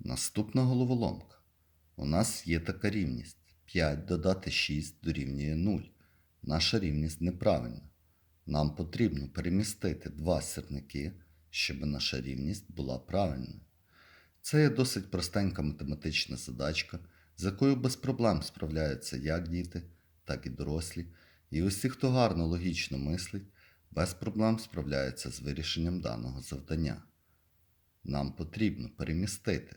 Наступна головоломка. У нас є така рівність. 5 додати 6 дорівнює 0. Наша рівність неправильна. Нам потрібно перемістити два сірники, щоб наша рівність була правильною. Це є досить простенька математична задачка, з якою без проблем справляються як діти, так і дорослі, і усі, хто гарно логічно мислить, без проблем справляються з вирішенням даного завдання. Нам потрібно перемістити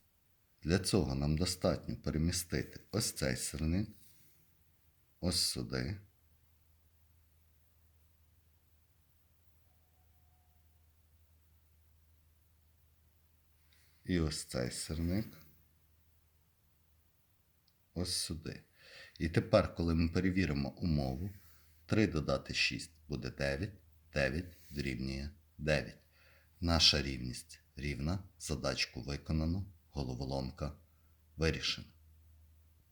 Для цього нам достатньо перемістити ось цей сирник, ось сюди. І ось цей сирник. Ось сюди. І тепер, коли ми перевіримо умову, 3 додати 6 буде 9, 9 дорівнює 9. Наша рівність рівна, задачку виконано, головоломка вирішена.